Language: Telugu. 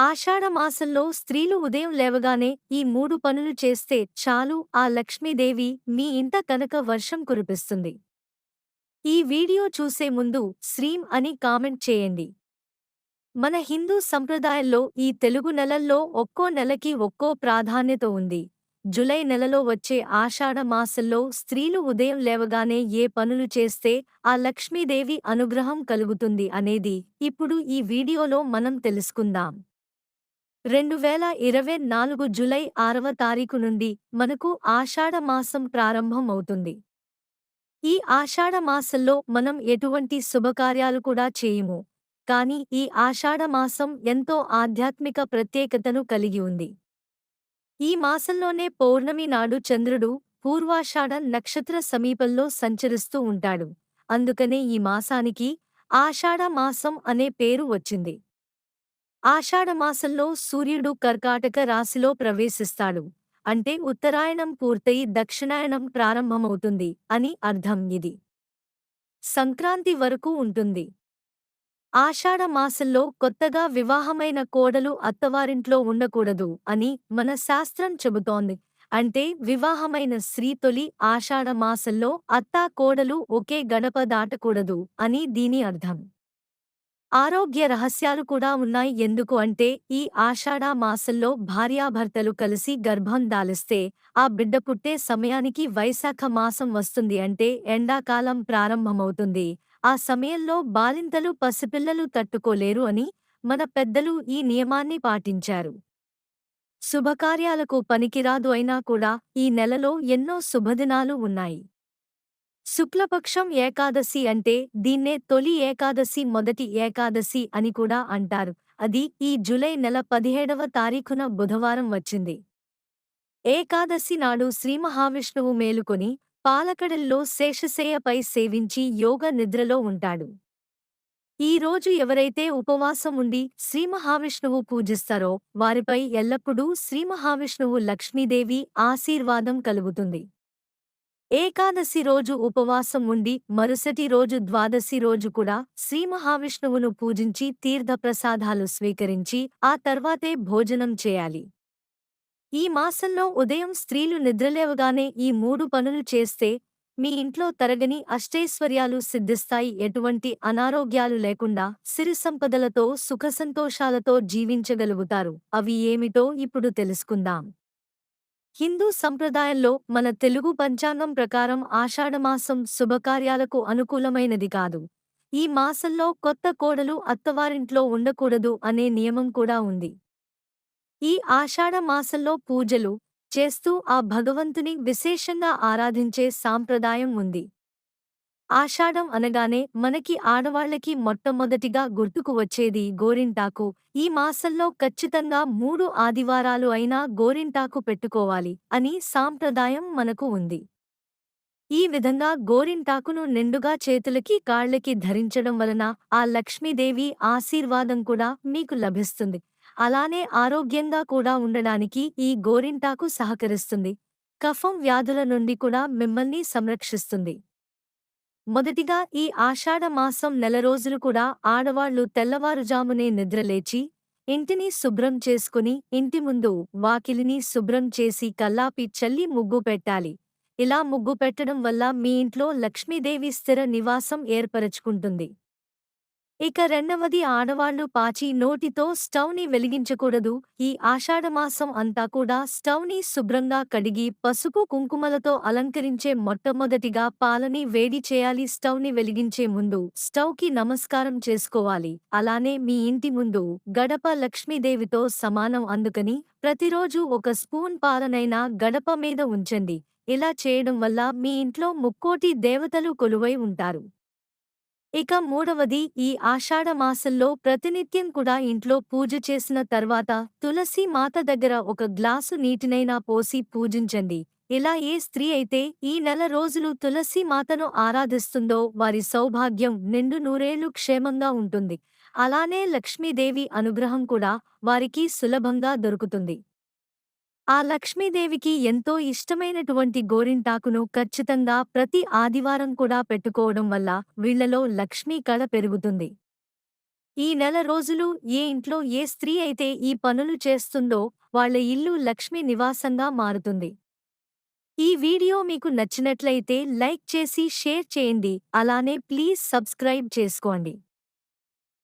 ఆషాఢమాసంలో స్త్రీలు ఉదయం లేవగానే ఈ మూడు పనులు చేస్తే చాలు ఆ లక్ష్మీదేవి మీ ఇంట కనుక వర్షం కురిపిస్తుంది. ఈ వీడియో చూసే ముందు శ్రీం అని కామెంట్ చేయండి. మన హిందూ సంప్రదాయంలో ఈ తెలుగు నెలల్లో ఒక్కో నెలకి ఒక్కో ప్రాధాన్యత ఉంది. జులై నెలలో వచ్చే ఆషాఢ మాసంలో స్త్రీలు ఉదయం లేవగానే ఏ పనులు చేస్తే ఆ లక్ష్మీదేవి అనుగ్రహం కలుగుతుంది అనేది ఇప్పుడు ఈ వీడియోలో మనం తెలుసుకుందాం. రెండు వేల ఇరవై నాలుగు జులై ఆరవ తారీఖు నుండి మనకు ఆషాఢ మాసం ప్రారంభమవుతుంది. ఈ ఆషాఢ మాసంలో మనం ఎటువంటి శుభకార్యాలు కూడా చేయము. కాని ఈ ఆషాఢ మాసం ఎంతో ఆధ్యాత్మిక ప్రత్యేకతను కలిగి ఉంది. ఈ మాసంలోనే పౌర్ణమి నాడు చంద్రుడు పూర్వాషాఢ నక్షత్ర సమీపంలో సంచరిస్తూ ఉంటాడు. అందుకనే ఈ మాసానికి ఆషాఢ మాసం అనే పేరు వచ్చింది. ఆషాఢమాసంలో సూర్యుడు కర్కాటక రాశిలో ప్రవేశిస్తాడు. అంటే ఉత్తరాయణం పూర్తయి దక్షిణాయనం ప్రారంభమవుతుంది అని అర్థం ఇది. సంక్రాంతి వరకు ఉంటుంది. ఆషాఢ మాసంలో కొత్తగా వివాహమైన కోడలు అత్తవారింట్లో ఉండకూడదు అని మన శాస్త్రం చెబుతోంది. అంటే వివాహమైన స్త్రీ తొలి ఆషాఢ మాసంలో అత్తా కోడలు ఒకే గడప దాటకూడదు అని దీని అర్థం. ఆరోగ్య రహస్యాలు కూడా ఉన్నాయి. ఎందుకు అంటే ఈ ఆషాఢ మాసంలో భార్యాభర్తలు కలిసి గర్భం దాలిస్తే ఆ బిడ్డ పుట్టే సమయానికి వైశాఖ మాసం వస్తుంది అంటే ఎండాకాలం ప్రారంభమవుతుంది. ఆ సమయంలో బాలింతలు పసిపిల్లలు తట్టుకోలేరు అని మన పెద్దలు ఈ నియమాన్ని పాటించారు. శుభకార్యాలకు పనికిరాదు అయినా కూడా ఈ నెలలో ఎన్నో శుభదినాలు ఉన్నాయి. శుక్లపక్షం ఏకాదశి అంటే దీన్నే తొలి ఏకాదశి మొదటి ఏకాదశి అని కూడా అంటారు. అది ఈ జులై నెల పదిహేడవ తారీఖున బుధవారం వచ్చింది. ఏకాదశి నాడు శ్రీమహావిష్ణువు మేలుకొని పాలకడల్లో శేషశేయపై సేవించి యోగ నిద్రలో ఉంటాడు. ఈ రోజు ఎవరైతే ఉపవాసం ఉండి శ్రీమహావిష్ణువు పూజిస్తారో వారిపై ఎల్లప్పుడూ శ్రీమహావిష్ణువు లక్ష్మీదేవి ఆశీర్వాదం కలుగుతుంది. ఏకాదశి రోజు ఉపవాసం ఉండి మరుసటి రోజు ద్వాదశి రోజు కూడా శ్రీ మహావిష్ణువును పూజించి తీర్థప్రసాదాలు స్వీకరించి ఆ తర్వాతే భోజనం చేయాలి. ఈ మాసంలో ఉదయం స్త్రీలు నిద్రలేవగానే ఈ మూడు పనులు చేస్తే మీ ఇంట్లో తరగని అష్టైశ్వర్యాలు సిద్ధిస్తాయి. ఎటువంటి అనారోగ్యాలు లేకుండా సిరి సంపదలతో సుఖసంతోషాలతో జీవించగలుగుతారు. అవి ఏమిటో ఇప్పుడు తెలుసుకుందాం. హిందూ సంప్రదాయంలో మన తెలుగు పంచాంగం ప్రకారం ఆషాఢమాసం శుభకార్యాలకు అనుకూలమైనది కాదు. ఈ మాసంలో కొత్త కోడలు అత్తవారింట్లో ఉండకూడదు అనే నియమం కూడా ఉంది. ఈ ఆషాఢ మాసంలో పూజలు చేస్తూ ఆ భగవంతుని విశేషంగా ఆరాధించే సాంప్రదాయం ఉంది. ఆషాఢం అనగానే మనకి ఆడవాళ్ళకి మొట్టమొదటిగా గుర్తుకు వచ్చేది గోరింటాకు. ఈ మాసంలో ఖచ్చితంగా మూడు ఆదివారాలు అయినా గోరింటాకు పెట్టుకోవాలి అని సాంప్రదాయం మనకు ఉంది. ఈ విధంగా గోరింటాకును నిండుగా చేతులకి కాళ్ళకి ధరించడం వలన ఆ లక్ష్మీదేవి ఆశీర్వాదం కూడా మీకు లభిస్తుంది. అలానే ఆరోగ్యంగా కూడా ఉండడానికి ఈ గోరింటాకు సహకరిస్తుంది. కఫం వ్యాధుల నుండి కూడా మిమ్మల్ని సంరక్షిస్తుంది. మొదటిగా ఈ ఆషాఢ మాసం నెల రోజులు కూడా ఆడవాళ్ళు తెల్లవారుజామునే నిద్రలేచి ఇంటిని శుభ్రం చేసుకుని ఇంటి ముందు వాకిలిని శుభ్రం చేసి కల్లాపి చల్లి ముగ్గు పెట్టాలి. ఇలా ముగ్గు పెట్టడం వల్ల మీ ఇంట్లో లక్ష్మీదేవి స్థిర నివాసం ఏర్పరచుకుంటుంది. ఇక రెండవది ఆడవాళ్ళు పాచి నోటితో స్టవ్ని వెలిగించకూడదు. ఈ ఆషాఢమాసం అంతా కూడా స్టవ్ని శుభ్రంగా కడిగి పసుపు కుంకుమలతో అలంకరించే మొట్టమొదటిగా పాలని వేడి చేయాలి. స్టవ్ని వెలిగించే ముందు స్టవ్కి నమస్కారం చేసుకోవాలి. అలానే మీ ఇంటి ముందు గడప లక్ష్మీదేవితో సమానం. అందుకని ప్రతిరోజు ఒక స్పూన్ పాలనైనా గడప మీద ఉంచండి. ఇలా చేయడం వల్ల మీ ఇంట్లో ముక్కోటి దేవతలు కొలువై ఉంటారు. ఇక మూడవది ఈ ఆషాఢమాసంలో ప్రతినిత్యం కూడా ఇంట్లో పూజ చేసిన తర్వాత తులసి మాత దగ్గర ఒక గ్లాసు నీటినైనా పోసి పూజించండి. ఇలా ఏ స్త్రీ అయితే ఈ నెల రోజులు తులసి మాతను ఆరాధిస్తుందో వారి సౌభాగ్యం నిండు నూరేళ్ళు క్షేమంగా ఉంటుంది. అలానే లక్ష్మీదేవి అనుగ్రహం కూడా వారికి సులభంగా దొరుకుతుంది. ఆ లక్ష్మీదేవికి ఎంతో ఇష్టమైనటువంటి గోరింటాకును ఖచ్చితంగా ప్రతి ఆదివారం కూడా పెట్టుకోవడం వల్ల వీళ్ళలో లక్ష్మీ కళ పెరుగుతుంది. ఈ నెల రోజులు ఏ ఇంట్లో ఏ స్త్రీ అయితే ఈ పనులు చేస్తుందో వాళ్ళ ఇల్లు లక్ష్మీ నివాసంగా మారుతుంది. ఈ వీడియో మీకు నచ్చినట్లయితే లైక్ చేసి షేర్ చేయండి. అలానే ప్లీజ్ సబ్స్క్రైబ్ చేసుకోండి.